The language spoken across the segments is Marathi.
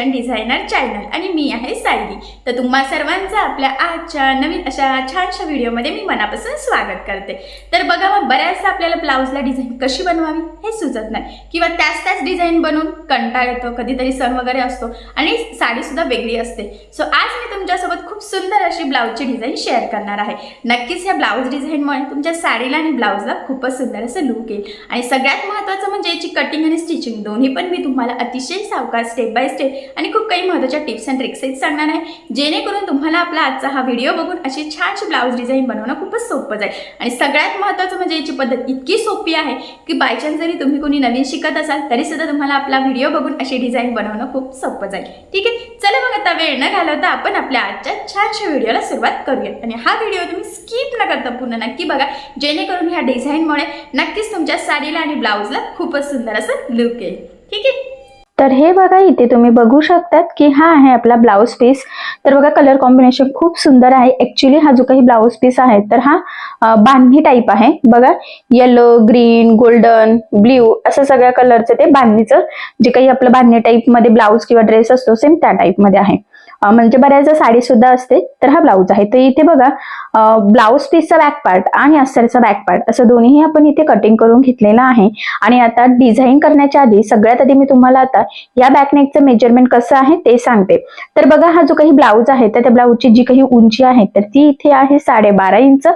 फॅशन डिझायनर चॅनल आणि मी आहे सायली. तर तुम्हा सर्वांचं आपल्या आजच्या नवीन अशा छानशा व्हिडिओमध्ये मी मनापासून स्वागत करते. तर बघा मग बऱ्याचदा आपल्याला ब्लाऊजला डिझाईन कशी बनवावी हे सुचत नाही. किंवा त्याच त्याच डिझाईन बनवून कंटाळ येतो कधीतरी सण वगैरे असतो आणि साडीसुद्धा वेगळी असते. सो आज मी तुमच्यासोबत खूप सुंदर अशी ब्लाऊजची डिझाईन शेअर करणार आहे. नक्कीच या ब्लाऊज डिझाईनमुळे तुमच्या साडीला आणि ब्लाऊजला खूपच सुंदर असं लुक येईल. आणि सगळ्यात महत्त्वाचं म्हणजे याची कटिंग आणि स्टिचिंग दोन्ही पण मी तुम्हाला अतिशय सावकार स्टेप बाय स्टेप आणि खूप काही महत्त्वाच्या टिप्स अँड ट्रिक्सही सांगणार आहे. जेणेकरून तुम्हाला आपला आजचा हा व्हिडिओ बघून अशी छानशी ब्लाऊज डिझाईन बनवणं खूपच सोपं जाईल. आणि सगळ्यात महत्त्वाचं म्हणजे याची पद्धत इतकी सोपी आहे की बायचान्स जरी तुम्ही कोणी नवीन शिकत असाल तरी सुद्धा तुम्हाला आपला व्हिडिओ बघून अशी डिझाईन बनवणं खूप सोपं जाईल. ठीक आहे? चला मग आता वेळ न घालवता आपण आपल्या आजच्या छानशा व्हिडिओला सुरुवात करूया. आणि हा व्हिडिओ तुम्ही स्किप न करता पूर्ण नक्की बघा. जेणेकरून ह्या डिझाईनमुळे नक्कीच तुमच्या साडीला आणि ब्लाऊजला खूपच सुंदर असं लुक येईल. ठीक आहे? तर हे बघा इथे तुम्ही बघू शकतात की हा आहे आपला ब्लाऊज पीस तर बघा कलर कॉम्बिनेशन खूप सुंदर आहे. ऍक्च्युली हा जो काही ब्लाऊज पीस आहे तर हा बांधणी टाईप आहे. बघा येलो ग्रीन गोल्डन ब्ल्यू असं सगळ्या कलरचं ते बांधणीचं जे काही आपलं बांधणी टाईपमध्ये ब्लाऊज किंवा ड्रेस असतो सेम त्या टाईपमध्ये आहे. म्हणजे बऱ्याचदा साडी सुद्धा असते तर हा ब्लाऊज आहे. तर इथे बघा ब्लाऊज पीसचा बॅक पार्ट आणि अस्तरचा बॅक पार्ट असं दोन्हीही आपण इथे कटिंग करून घेतलेला आहे. आणि आता डिझाईन करण्याच्या आधी सगळ्यात आधी मी तुम्हाला आता या बॅकनेकचं मेजरमेंट कसं आहे ते सांगते. तर बघा हा जो काही ब्लाऊज आहे तर त्या ब्लाऊजची जी काही उंची आहे तर ती इथे आहे साडेबारा इंच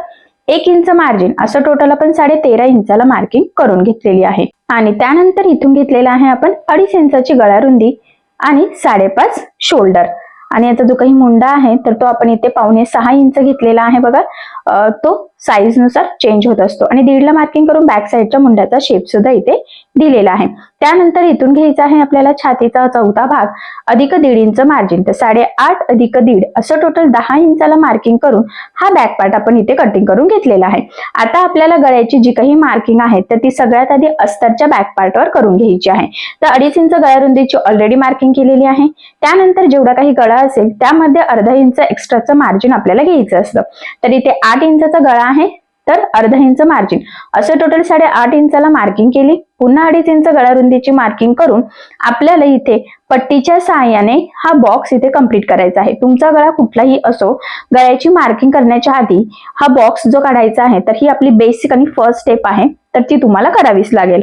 एक इंच मार्जिन असं टोटल आपण साडे तेरा इंचाला मार्किंग करून घेतलेली आहे. आणि त्यानंतर इथून घेतलेला आहे आपण अडीच इंचाची गळारुंदी आणि साडेपाच शोल्डर आणि याचा जो काही मुंडा आहे तर तो आपण इथे पावणे सहा इंच घेतलेला आहे बघा. तो साईजनुसार चेंज होत असतो. आणि दीडला मार्किंग करून बॅक साईडच्या मुंड्याचा शेप सुद्धा इथे दिलेला आहे. त्यानंतर इथून घ्यायचा आहे आपल्याला छातीचा चौथा भाग अधिक दीड इंच मार्जिन तर साडेआठ अधिक दीड असं टोटल दहा इंचाला मार्किंग करून हा बॅक पार्ट आपण इथे कटिंग करून घेतलेला आहे. आता आपल्याला गळ्याची जी काही मार्किंग आहे तर ती सगळ्यात आधी अस्तरच्या बॅक पार्टवर करून घ्यायची आहे. तर अडीच इंच गळ्या रुंदीची ऑलरेडी मार्किंग केलेली आहे. त्यानंतर जेवढा काही गळा असेल त्यामध्ये अर्धा इंच एक्स्ट्राचं मार्जिन आपल्याला घ्यायचं असतं. तर इथे आठ इंचाचा गळा आहे तर अर्धा इंच मार्जिन असं टोटल साडे आठ इंचाला मार्किंग केली. पुन्हा अडीच इंच गळारुंदीची मार्किंग करून आपल्याला इथे पट्टीच्या सहाय्याने हा बॉक्स इथे कंप्लीट करायचा आहे. तुमचा गळा कुठलाही असो गळ्याची मार्किंग करण्याच्या आधी हा बॉक्स जो काढायचा आहे तर ही आपली बेसिक आणि फर्स्ट स्टेप आहे तर ती तुम्हाला करावीच लागेल.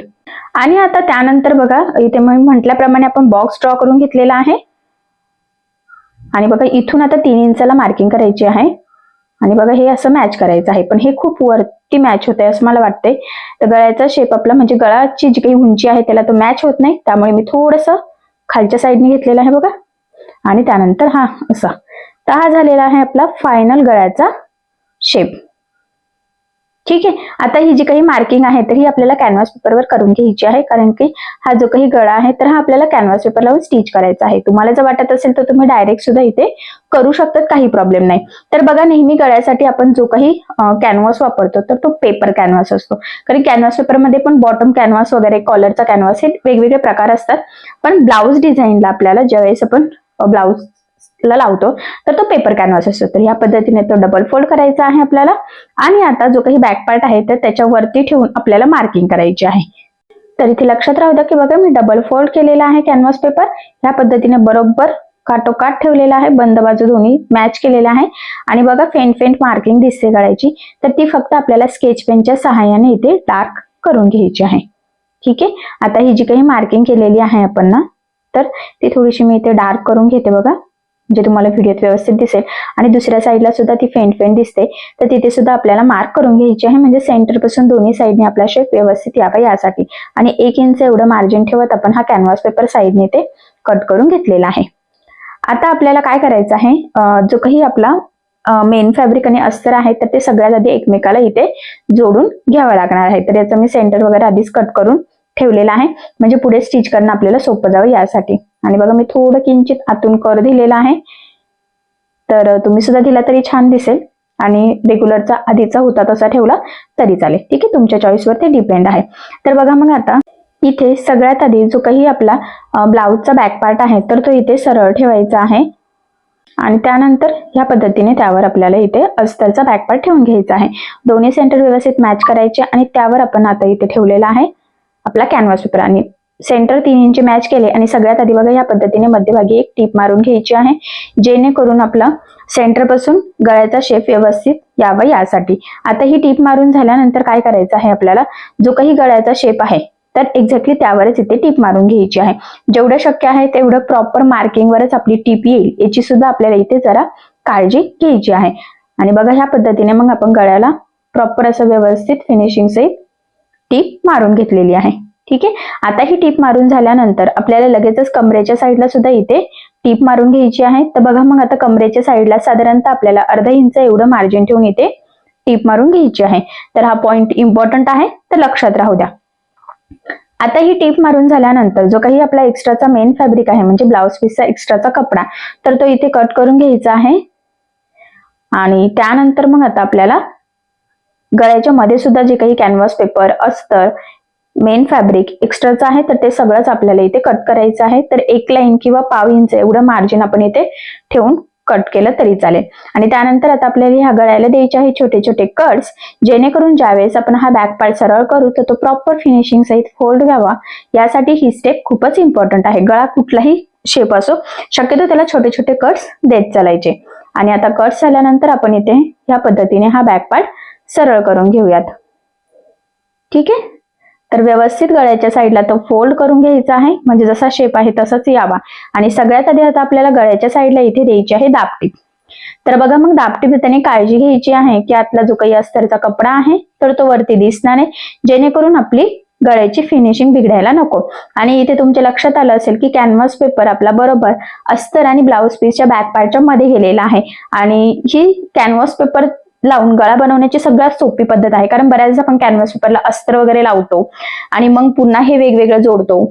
आणि आता त्यानंतर बघा इथे म्हटल्याप्रमाणे आपण बॉक्स ड्रॉ करून घेतलेला आहे. आणि बघा इथून आता तीन इंचाला मार्किंग करायची आहे. आणि बघा हे असं मॅच करायचं आहे. पण हे खूप वरती मॅच होत आहे असं मला वाटतंय. तर गळ्याचा शेप आपला म्हणजे गळाची जी काही उंची आहे त्याला तो मॅच होत नाही. त्यामुळे मी थोडस खालच्या साईडने घेतलेलं आहे बघा. आणि त्यानंतर हा असा. तर हा झालेला आहे आपला फायनल गळ्याचा शेप ठीक आहे. आता ही जी काही मार्किंग आहे तर ही आपल्याला कॅनव्हास पेपरवर करून घ्यायची आहे. कारण की हा जो काही गळा आहे तर हा आपल्याला कॅनव्हास पेपर लावून स्टिच करायचा आहे. तुम्हाला जर वाटत असेल तर तुम्ही डायरेक्ट सुद्धा इथे करू शकतात. काही प्रॉब्लेम नाही. तर बघा नेहमी गळ्यासाठी आपण जो काही कॅनव्हास वापरतो तर तो पेपर कॅनव्हास असतो. कारण कॅनव्हास पेपरमध्ये पण बॉटम कॅनव्हास वगैरे कॉलरचा कॅनव्हास हे वेगवेगळे प्रकार असतात. पण ब्लाऊज डिझाईनला आपल्याला ज्यावेळेस आपण ब्लाऊज ला लावतो तर तो पेपर कॅनव्हास असतो. तर ह्या पद्धतीने तो डबल फोल्ड करायचा आहे आपल्याला. आणि आता जो काही बॅक पार्ट आहे तर त्याच्यावरती ठेवून आपल्याला मार्किंग करायची आहे. तर इथे लक्षात राहू द्या की बघा मी डबल फोल्ड केलेला आहे कॅनव्हास पेपर ह्या पद्धतीने बरोबर काटोकाट ठेवलेला आहे. बंद बाजू दोन्ही मॅच केलेला आहे. आणि बघा फेंट फेंट मार्किंग दिसते गळ्याची. तर ती फक्त आपल्याला स्केच पेनच्या सहाय्याने इथे डार्क करून घ्यायची आहे. ठीक आहे? आता ही जी काही मार्किंग केलेली आहे आपण ना तर ती थोडीशी मी इथे डार्क करून घेते बघा. म्हणजे तुम्हाला व्हिडिओत व्यवस्थित दिसेल. आणि दुसऱ्या साईडला सुद्धा ती फेंट फेंट दिसते. तर तिथे सुद्धा आपल्याला मार्क करून घ्यायची आहे. म्हणजे सेंटरपासून दोन्ही साईडने आपला शेप व्यवस्थित यावा यासाठी. आणि एक इंच एवढं मार्जिन ठेवत आपण हा कॅनव्हास पेपर साईडने ते कट करून घेतलेला आहे. आता आपल्याला काय करायचं आहे? जो काही आपला मेन फॅब्रिक आणि अस्तर आहे तर ते सगळ्यात आधी एकमेकाला इथे जोडून घ्यावं लागणार आहे. तर याचं मी सेंटर वगैरे आधीच कट करून ठेवलेला आहे. म्हणजे पुढे स्टिच करणं आपल्याला सोपं जावं यासाठी. आणि बघा मी थोडं किंचित आतून कर दिलेला आहे. तर तुम्ही सुद्धा दिला तरी छान दिसेल. आणि रेग्युलरचा आधीचा होता तसा ठेवला तरी चालेल. ठीक आहे? तुमच्या चॉईसवर ते डिपेंड आहे. तर बघा मग आता इथे सगळ्यात आधी जो काही आपला ब्लाऊजचा बॅक पार्ट आहे तर तो इथे सरळ ठेवायचा आहे. आणि त्यानंतर ह्या पद्धतीने त्यावर आपल्याला इथे अस्तरचा बॅक पार्ट ठेवून घ्यायचा आहे. दोन्ही सेंटर व्यवस्थित मॅच करायचे आणि त्यावर आपण आता इथे ठेवलेला आहे. आपला कॅनव्हास पेपर आणि सेंटर तीन इंच मॅच केले आणि सगळ्यात आधी बघा या पद्धतीने मध्यभागी एक टीप मारून घ्यायची आहे जेणेकरून आपला सेंटरपासून गळ्याचा शेप व्यवस्थित यावा यासाठी. आता ही टीप मारून झाल्यानंतर काय करायचं आहे आपल्याला? जो काही गळ्याचा शेप आहे तर एक्झॅक्टली त्यावरच इथे टीप मारून घ्यायची आहे. जेवढं शक्य आहे तेवढं प्रॉपर मार्किंगवरच आपली टीप येईल. याची सुद्धा आपल्याला इथे जरा काळजी घ्यायची आहे. आणि बघा ह्या पद्धतीने मग आपण गळ्याला प्रॉपर असं व्यवस्थित फिनिशिंग सहित टीप मारून घेतलेली आहे. ठीक आहे? आता ही टीप मारून झाल्यानंतर आपल्याला लगेचच कमरेच्या साईडला सुद्धा इथे टीप मारून घ्यायची आहे. तर बघा मग आता कमरेच्या साईडला साधारणतः आपल्याला अर्धा इंच एवढं मार्जिन ठेवून इथे टीप मारून घ्यायची आहे. तर हा पॉइंट इम्पॉर्टंट आहे. तर लक्षात राहू द्या. आता ही टीप मारून झाल्यानंतर जो काही आपला एक्स्ट्राचा मेन फॅब्रिक आहे म्हणजे ब्लाउज पीसचा एक्स्ट्राचा कपडा तर तो इथे कट करून घ्यायचा आहे. आणि त्यानंतर मग आता आपल्याला गळ्याच्या मध्ये सुद्धा जे काही कॅनव्हास पेपर अस्तर मेन फॅब्रिक एक्स्ट्राचं आहे तर ते सगळंच आपल्याला इथे कट करायचं आहे. तर एक लाईन किंवा पाव इंच एवढं मार्जिन आपण इथे ठेवून कट केलं तरी चालेल. आणि त्यानंतर आता आपल्याला ह्या गळ्याला द्यायचे आहे छोटे छोटे कट्स जेणेकरून ज्यावेळेस आपण हा बॅक पार्ट सरळ करू तर तो प्रॉपर फिनिशिंग सहित फोल्ड व्हावा. यासाठी ही स्टेप खूपच इम्पॉर्टंट आहे. गळा कुठलाही शेप असो शक्यतो त्याला छोटे छोटे कट्स देत चालायचे. आणि आता कट्स झाल्यानंतर आपण इथे ह्या पद्धतीने हा बॅक पार्ट सरळ करून घेऊयात. ठीक आहे? तर व्यवस्थित गळ्याच्या साईडला तो फोल्ड करून घ्यायचा आहे. म्हणजे जसा शेप आहे तसाच यावा. आणि सगळ्यात आधी आता आपल्याला गळ्याच्या साईडला इथे द्यायची आहे दापटीप तर बघा मग दापटीप त्याने काळजी घ्यायची आहे. की आतला जो काही अस्तरचा कपडा आहे तर तो वरती दिसणार नाही जेणेकरून आपली गळ्याची फिनिशिंग बिघडायला नको. आणि इथे तुमच्या लक्षात आलं असेल की कॅनव्हास पेपर आपला बरोबर अस्तर आणि ब्लाऊज पीसच्या बॅक पार्टच्या मध्ये गेलेला आहे. आणि ही कॅनव्हास पेपर लावून गळा बनवण्याची सगळ्यात सोपी पद्धत आहे. कारण बऱ्याचदा आपण कॅनव्हास पेपरला अस्त्र वगैरे लावतो आणि मग पुन्हा हे वेगवेगळं जोडतो.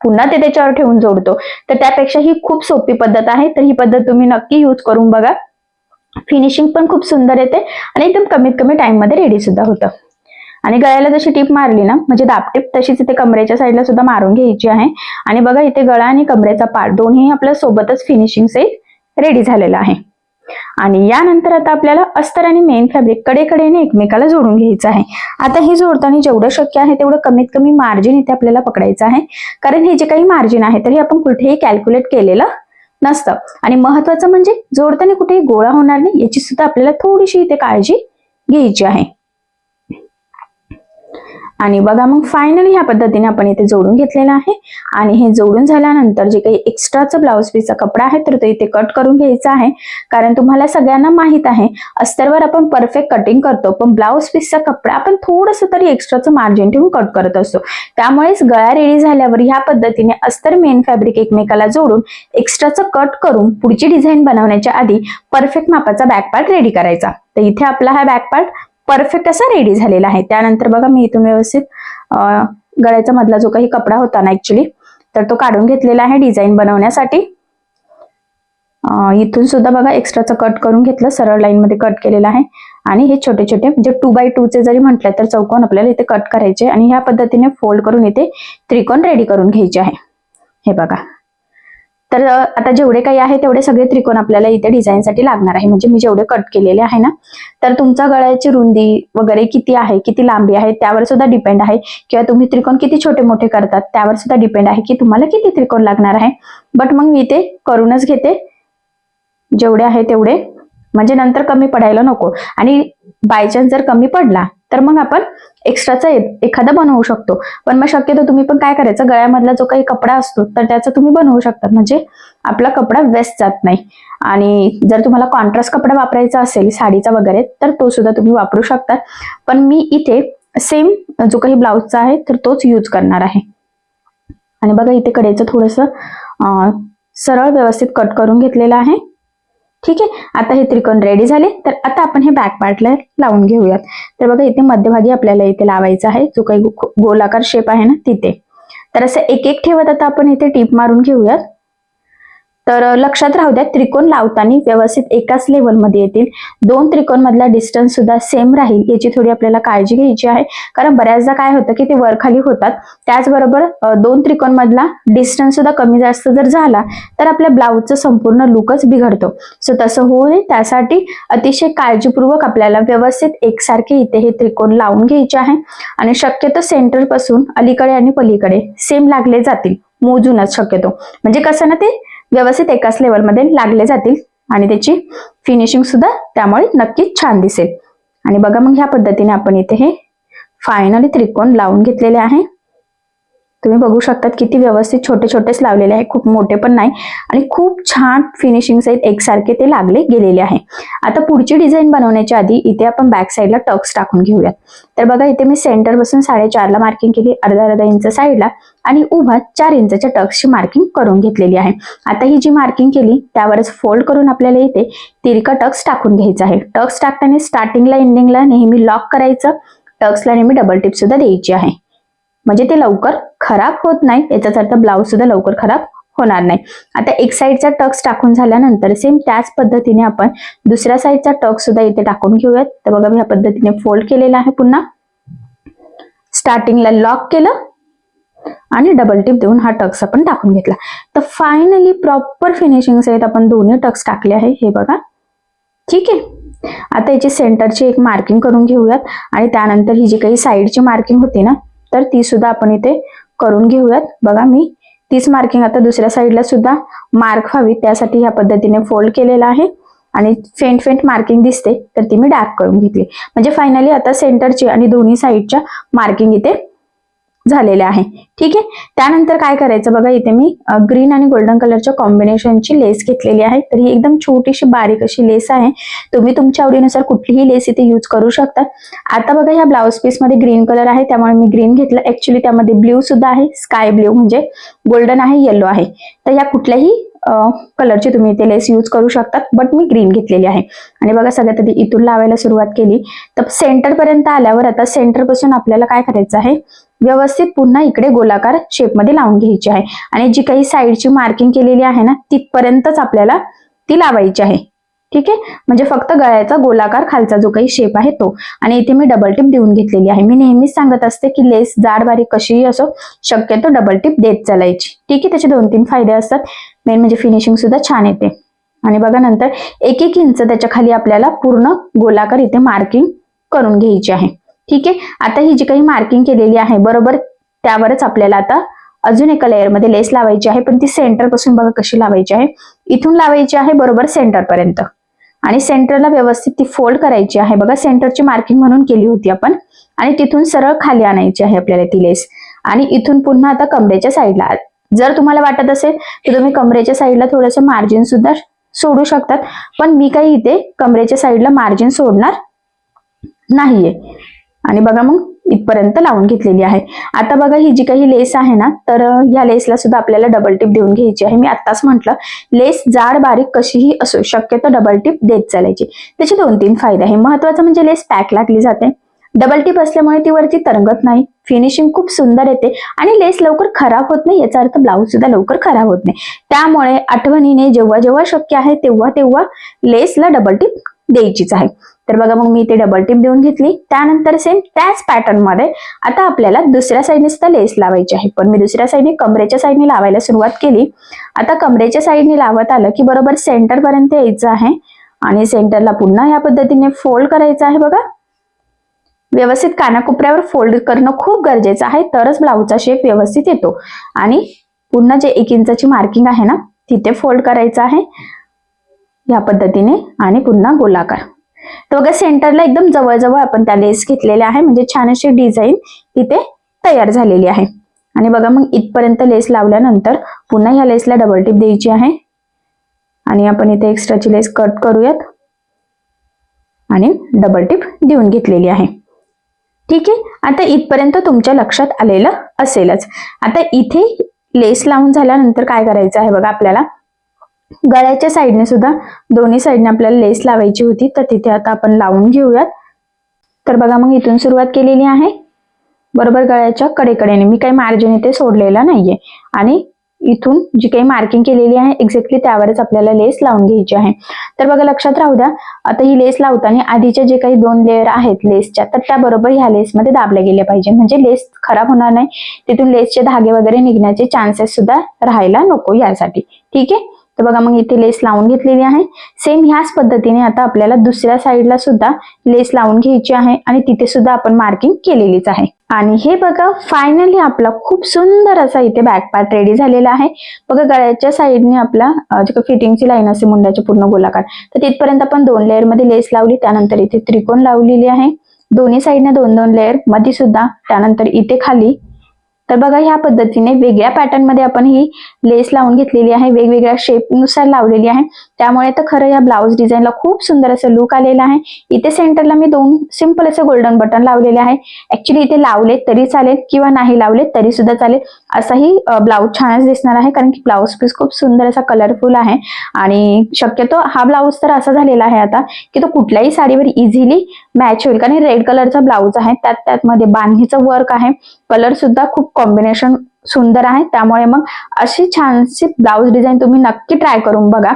पुन्हा ते त्याच्यावर ठेवून जोडतो. तर त्यापेक्षा ही खूप सोपी पद्धत आहे. तर ही पद्धत तुम्ही नक्की यूज करून बघा. फिनिशिंग पण खूप सुंदर येते आणि एकदम कमीत कमी टाइममध्ये रेडी सुद्धा होतं. आणि गळ्याला जशी टीप मारली ना म्हणजे दापटीप तशीच इथे कमरेच्या साईडला सुद्धा मारून घ्यायची आहे. आणि बघा इथे गळा आणि कमरेचा पार्ट दोन्ही आपल्या सोबतच फिनिशिंग सहित रेडी झालेला आहे. आणि यानंतर आता आपल्याला अस्तर आणि मेन फॅब्रिक कडेकडेने एकमेकाला जोडून घ्यायचं आहे. आता हे जोडताना जेवढं शक्य आहे तेवढं कमीत कमी मार्जिन इथे आपल्याला पकडायचं आहे. कारण हे जे काही मार्जिन आहे तर हे आपण कुठेही कॅल्क्युलेट केलेलं नसतं. आणि महत्वाचं म्हणजे जोडताना कुठेही गोळा होणार नाही याची सुद्धा आपल्याला थोडीशी इथे काळजी घ्यायची आहे. आणि बघा मग फायनली ह्या पद्धतीने आपण इथे जोडून घेतलेलं आहे. आणि हे जोडून झाल्यानंतर जे काही एक्स्ट्राचं ब्लाऊज पीसचा कपडा आहे तर तो इथे कट करून घ्यायचा आहे. कारण तुम्हाला सगळ्यांना माहीत आहे अस्तरवर आपण परफेक्ट कटिंग करतो पण ब्लाऊज पीसचा कपडा आपण थोडंसं तरी एक्स्ट्राचं मार्जिन ठेवून कट करत असतो. त्यामुळेच गळा रेडी झाल्यावर ह्या पद्धतीने अस्तर मेन फॅब्रिक एकमेकाला जोडून एक्स्ट्राचं कट करून पुढची डिझाईन बनवण्याच्या आधी परफेक्ट मापाचा बॅक पार्ट रेडी करायचा. तर इथे आपला हा बॅक पार्ट परफेक्ट असा रेडी झालेला आहे. त्यानंतर बघा मी इथून व्यवस्थित गळ्याचा मधला जो काही कपडा होता ना ऍक्च्युली तर तो काढून घेतलेला आहे डिझाईन बनवण्यासाठी. इथून सुद्धा बघा एक्स्ट्राचा कट करून घेतलं सरळ लाईनमध्ये कट केलेला आहे. आणि हे छोटे छोटे म्हणजे टू बाय टू चे जरी म्हटलं तर चौकोन आपल्याला इथे कट करायचे आणि ह्या पद्धतीने फोल्ड करून इथे त्रिकोण रेडी करून घ्यायचे आहे. हे बघा. तर आता जेवढे काही आहे तेवढे सगळे त्रिकोण आपल्याला इथे डिझाईनसाठी लागणार आहे. म्हणजे मी जेवढे कट केलेले आहे ना तर तुमचा गळ्याची रुंदी वगैरे किती आहे किती लांबी आहे त्यावर सुद्धा डिपेंड आहे. किंवा तुम्ही त्रिकोण किती छोटे मोठे करतात त्यावर सुद्धा डिपेंड आहे की तुम्हाला किती त्रिकोण लागणार आहे. बट मग मी ते करूनच घेते. जेवढे आहे तेवढे. म्हणजे नंतर कमी पडायला नको. आणि बायचान्स जर कमी पडला तर मग आपण एक्स्ट्राचा एखादा बनवू शकतो. पण मग शक्यतो तुम्ही पण काय करायचं गळ्यामधला जो काही कपडा असतो तर त्याचा तुम्ही बनवू शकता. म्हणजे आपला कपडा वेस्ट जात नाही. आणि जर तुम्हाला कॉन्ट्रास्ट कपडा वापरायचा असेल साडीचा वगैरे तर तो सुद्धा तुम्ही वापरू शकता. पण मी इथे सेम जो काही ब्लाऊजचा आहे तर तोच यूज करणार आहे. आणि बघा इथे कडेचं थोडंसं सरळ व्यवस्थित कट करून घेतलेलं आहे. ठीक आहे? आता हे त्रिकोण रेडी झाले. तर आता आपण हे बॅक पार्टला लावून घेऊयात. तर बघा इथे मध्यभागी आपल्याला इथे लावायचा आहे. जो काही गोलाकार शेप आहे ना तिथे. तर असं एक एक ठेवत आता आपण इथे टीप मारून घेऊयात. तर लक्षात राहू द्या त्रिकोण लावताना व्यवस्थित एकाच लेवलमध्ये येतील. दोन त्रिकोण मधला डिस्टन्स सुद्धा सेम राहील याची थोडी आपल्याला काळजी घ्यायची आहे. कारण बऱ्याचदा काय होतं की ते वरखाली होतात. त्याचबरोबर दोन त्रिकोण मधला डिस्टन्स सुद्धा कमी जास्त जर झाला तर आपल्या ब्लाऊजचा संपूर्ण लुकच बिघडतो. सो तसं होऊ नये त्यासाठी अतिशय काळजीपूर्वक आपल्याला व्यवस्थित एकसारखे इथे हे त्रिकोण लावून घ्यायचे आहे. आणि शक्यतो सेंटरपासून अलीकडे आणि पलीकडे सेम लागले जातील. मोजूनच शक्यतो. म्हणजे कसं ना ते व्यवस्थित एकाच लेवलमध्ये लागले जातील. आणि त्याची फिनिशिंग सुद्धा त्यामुळे नक्कीच छान दिसेल. आणि बघा मग ह्या पद्धतीने आपण इथे हे फायनली त्रिकोण लावून घेतलेले आहे. तुम्ही बघू शकतात किती व्यवस्थित छोटे छोटेच लावलेले आहे. खूप मोठे पण नाही आणि खूप छान फिनिशिंग सहित एकसारखे ते लागले गेलेले आहे. आता पुढची डिझाईन बनवण्याच्या आधी इथे आपण बॅक साईडला टक्स टाकून घेऊयात. तर बघा इथे मी सेंटर बसून साडेचारला मार्किंग केली अर्धा अर्धा इंच साईडला आणि उभा चार इंचच्या टक्सची मार्किंग करून घेतलेली आहे. आता ही जी मार्किंग केली त्यावरच फोल्ड करून आपल्याला इथे तिरका टक्स टाकून घ्यायचा आहे. टक्स टाकताना स्टार्टिंगला एंडिंगला नेहमी लॉक करायचं. टक्सला नेहमी डबल टिप सुद्धा द्यायची आहे. म्हणजे ते लवकर खराब होत नाही. याचाच अर्थ ब्लाऊज सुद्धा लवकर खराब होणार नाही. आता एक साईडचा टक्स टाकून झाल्यानंतर सेम त्याच पद्धतीने आपण दुसऱ्या साईडचा टक्स सुद्धा इथे टाकून घेऊयात. तर बघा मी ह्या पद्धतीने फोल्ड केलेला आहे पुन्हा. स्टार्टिंगला लॉक केलं आणि डबल टिप देऊन हा टक्स आपण टाकून घेतला. तर फायनली प्रॉपर फिनिशिंग सहित आपण दोन्ही टक्स टाकले आहे. हे बघा. ठीक आहे? आता याची सेंटरची एक मार्किंग करून घेऊयात. आणि त्यानंतर ही जी काही साईडची मार्किंग होती ना तर ती सुद्धा आपण इथे करून घेऊयात. बघा मी तीच मार्किंग आता दुसऱ्या साईडला सुद्धा मार्क व्हावी त्यासाठी ह्या पद्धतीने फोल्ड केलेला आहे. आणि फेंट फेंट मार्किंग दिसते तर ती मी डार्क करून घेतली. म्हणजे फायनली आता सेंटरची आणि दोन्ही साईडच्या मार्किंग इथे झालेले आहे. ठीक आहे? त्यानंतर काय करायचं बघा इथे मी ग्रीन आणि गोल्डन कलरच्या कॉम्बिनेशनची लेस घेतलेली आहे. तर ही एकदम छोटीशी बारीक अशी लेस आहे. तुम्ही तुमच्या आवडीनुसार कुठलीही लेस इथे यूज करू शकता. आता बघा ह्या ब्लाऊज पीसमध्ये ग्रीन कलर आहे. त्यामुळे मी ग्रीन घेतलं. ऍक्च्युली त्यामध्ये ब्ल्यू सुद्धा आहे. स्काय ब्ल्यू म्हणजे गोल्डन आहे येलो आहे. तर या कुठल्याही कलरचे तुम्ही इथे लेस यूज करू शकतात बट मी ग्रीन घेतलेली आहे. आणि बघा सगळ्यात आधी इथून लावायला सुरुवात केली. तर सेंटरपर्यंत आल्यावर आता सेंटरपासून आपल्याला काय करायचं आहे? व्यवस्थित पुन्हा इकडे गोलाकार शेपमध्ये लावून घ्यायची आहे. आणि जी काही साईडची मार्किंग केलेली आहे ना तिथपर्यंतच आपल्याला ती लावायची आहे. ठीक आहे? म्हणजे फक्त गळ्याचा गोलाकार खालचा जो काही शेप आहे तो. आणि इथे मी डबल टिप देऊन घेतलेली आहे. मी नेहमीच सांगत असते की लेस जाड बारीक कशीही असो शक्यतो डबल टिप देत चालायची. ठीक आहे? त्याचे दोन तीन फायदे असतात. मेन म्हणजे फिनिशिंग सुद्धा छान येते. आणि बघा नंतर एक एक इंच त्याच्याखाली आपल्याला पूर्ण गोलाकार इथे मार्किंग करून घ्यायची आहे. ठीक आहे? आता ही जी काही मार्किंग केलेली आहे बरोबर त्यावरच आपल्याला आता अजून एका लेअरमध्ये लेस लावायची आहे पण ती सेंटरपासून बघा कशी लावायची आहे. इथून लावायची आहे बरोबर सेंटर पर्यंत. आणि सेंटरला व्यवस्थित ती फोल्ड करायची आहे. बघा सेंटरची मार्किंग म्हणून केली होती आपण. आणि तिथून सरळ खाली आणायची आहे आपल्याला ती लेस आणि इथून पुन्हा आता कमरेच्या साईडला जर तुम्हाला वाटत असेल की तुम्ही कमरेच्या साईडला थोडंसं मार्जिन सुद्धा सोडू शकतात पण मी काही इथे कमरेच्या साईडला मार्जिन सोडणार नाहीये. आणि बघा मग इथपर्यंत लावून घेतलेली आहे. आता बघा ही जी काही लेस आहे ना तर या ह्या लेसला सुद्धा आपल्याला डबल टिप देऊन घ्यायची आहे. मी आत्ताच म्हटलं लेस जाड बारीक कशीही असो शक्यतो डबल टिप देत चालायची. त्याचे दोन तीन फायदे आहे. महत्वाचं म्हणजे लेस पॅक लागली जाते. डबल टिप असल्यामुळे ती वरती तरंगत नाही. फिनिशिंग खूप सुंदर येते आणि लेस लवकर खराब होत नाही याचा अर्थ ब्लाऊज सुद्धा लवकर खराब होत नाही. त्यामुळे आठवणीने जेव्हा जेव्हा शक्य आहे तेव्हा तेव्हा लेसला डबल टिप द्यायचीच आहे. तर बघा मग मी इथे डबल टिप देऊन घेतली. त्यानंतर सेम त्याच पॅटर्नमध्ये आता आपल्याला दुसऱ्या साईडने सुद्धा लेस लावायची आहे. पण मी दुसऱ्या साईडने कमरेच्या साईडने लावायला सुरुवात केली. आता कमरेच्या साईडने लावत आलं की बरोबर सेंटर पर्यंत यायचं आहे. आणि सेंटरला पुन्हा या पद्धतीने फोल्ड करायचं आहे बघा. व्यवस्थित कानाकोपऱ्यावर फोल्ड करणं खूप गरजेचं आहे तरच ब्लाऊजचा शेप व्यवस्थित येतो. आणि पुन्हा जे एक इंचाची मार्किंग आहे ना तिथे फोल्ड करायचं आहे. या पद्धतीने आणि पुन्हा गोलाकार. तर बघा सेंटरला एकदम जवळजवळ आपण त्या लेस घेतलेल्या आहे म्हणजे छान अशी डिझाईन तिथे तयार झालेली आहे. आणि बघा मग इथपर्यंत लेस लावल्यानंतर पुन्हा ह्या लेसला डबल टिप द्यायची आहे. आणि आपण इथे एक्स्ट्राची लेस कट करूयात. आणि डबल टिप देऊन घेतलेली आहे. ठीक आहे? आता इथपर्यंत तुमच्या लक्षात आलेलं असेलच. आता इथे लेस लावून झाल्यानंतर काय करायचं आहे बघा आपल्याला? गळ्याच्या साईडने सुद्धा दोन्ही साईडने आपल्याला लेस लावायची होती तर तिथे आता आपण लावून घेऊयात. तर बघा मग इथून सुरुवात केलेली आहे. बरोबर गळ्याच्या कडेकडेने. मी काही मार्जिन इथे सोडलेला नाहीये. आणि इथून जी काही मार्किंग केलेली आहे एक्झॅक्टली त्यावरच आपल्याला लेस लावून घ्यायची आहे. तर बघा लक्षात राहू द्या आता ही लेस लावताना आधीचे जे काही दोन लेअर आहेत लेसच्या तर त्याबरोबर ह्या लेसमध्ये दाबल्या गेल्या पाहिजे. म्हणजे लेस खराब होणार नाही. तिथून लेसचे धागे वगैरे निघण्याचे चान्सेस सुद्धा राहायला नको यासाठी. ठीक आहे? तर बघा मग इथे लेस लावून घेतलेली आहे. सेम ह्याच पद्धतीने आता आपल्याला दुसऱ्या साईडला सुद्धा लेस लावून घ्यायची आहे आणि तिथे सुद्धा आपण मार्किंग केलेलीच आहे. आणि हे बघा फायनली आपला खूप सुंदर असा इथे बॅक पार्ट रेडी झालेला आहे. बघा गळ्याच्या साईडने आपला अं, फिटिंगची लाईन असते मुंड्याच्या पूर्ण गोलाकार तर तिथपर्यंत आपण दोन लेअरमध्ये लेस लावली त्यानंतर इथे त्रिकोण लावलेली आहे. दोन्ही साईडने दोन दोन लेअरमध्ये सुद्धा त्यानंतर इथे खाली तर बघा ह्या पद्धतीने वेगळ्या पॅटर्नमध्ये आपण ही लेस लावून घेतलेली आहे. वेगवेगळ्या शेपनुसार लावलेली आहे. त्यामुळे तर खरं या ब्लाऊज डिझाईनला खूप सुंदर असं लुक आलेला आहे. इथे सेंटरला मी दोन सिंपल असं गोल्डन बटन लावलेले आहे. ऍक्च्युली इथे लावले तरी चालेल किंवा नाही लावले तरी सुद्धा चालेल. असाही ब्लाऊज छानच दिसणार आहे. कारण की ब्लाऊज पीस खूप सुंदर असा कलरफुल आहे. आणि शक्यतो हा ब्लाऊज तर असा झालेला आहे आता की तो कुठल्याही साडीवर इझिली मॅच होईल. कारण रेड कलरचा ब्लाऊज आहे. त्यात त्यात मध्ये बांधणीचं वर्क आहे. कलर सुद्धा खूप कॉम्बिनेशन सुंदर आहे. त्यामुळे मग अशी छानशी ब्लाऊज डिझाईन तुम्ही नक्की ट्राय करून बघा.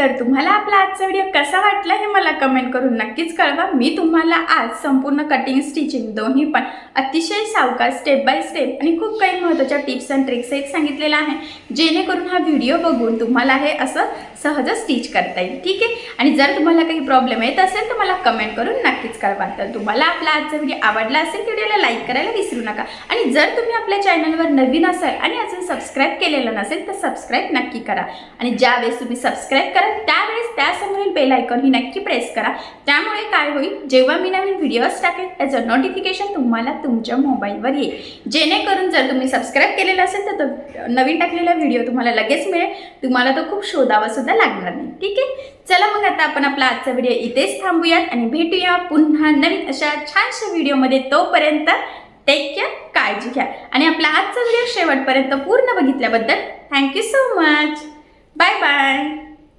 तर तुम्हाला आपला आजचा व्हिडिओ कसा वाटला हे मला कमेंट करून नक्कीच कळवा. मी तुम्हाला आज संपूर्ण कटिंग स्टिचिंग दोन्ही पण अतिशय सावकाश स्टेप बाय स्टेप आणि खूप काही महत्त्वाच्या टिप्स अँड ट्रिक्स एक सांगितलेला आहे. जेणेकरून हा व्हिडिओ बघून तुम्हाला हे असं सहज स्टिच करता येईल. ठीक आहे? आणि जर तुम्हाला काही प्रॉब्लेम येत असेल तर मला कमेंट करून नक्कीच कळवा. तर तुम्हाला आपला आजचा व्हिडिओ आवडला असेल तर व्हिडिओला लाईक करायला विसरू नका. आणि जर तुम्ही आपल्या चॅनलवर नवीन असाल आणि अजून सबस्क्राईब केलेलं नसेल तर सबस्क्राईब नक्की करा. आणि ज्यावेळेस तुम्ही सबस्क्राईब तर त्यावेळेस त्यासमोरील बेल आयकॉन ही नक्की प्रेस करा. त्यामुळे काय होईल? जेव्हा मी नवीन व्हिडिओज टाकेल त्याचं नोटिफिकेशन तुम्हाला तुमच्या मोबाईलवर येईल. जेणेकरून जर तुम्ही सबस्क्राईब केलेलं असेल तर तो नवीन टाकलेला व्हिडिओ तुम्हाला लगेच मिळेल. तुम्हाला तो खूप शोधावासुद्धा लागणार नाही. ठीक आहे? चला मग आता आपण आपला आजचा व्हिडिओ इथेच थांबूयात आणि भेटूया पुन्हा नवीन अशा छानशा व्हिडिओमध्ये तोपर्यंत टेक केअर काळजी घ्या. आणि आपला आजचा व्हिडिओ शेवटपर्यंत पूर्ण बघितल्याबद्दल thank you so much bye bye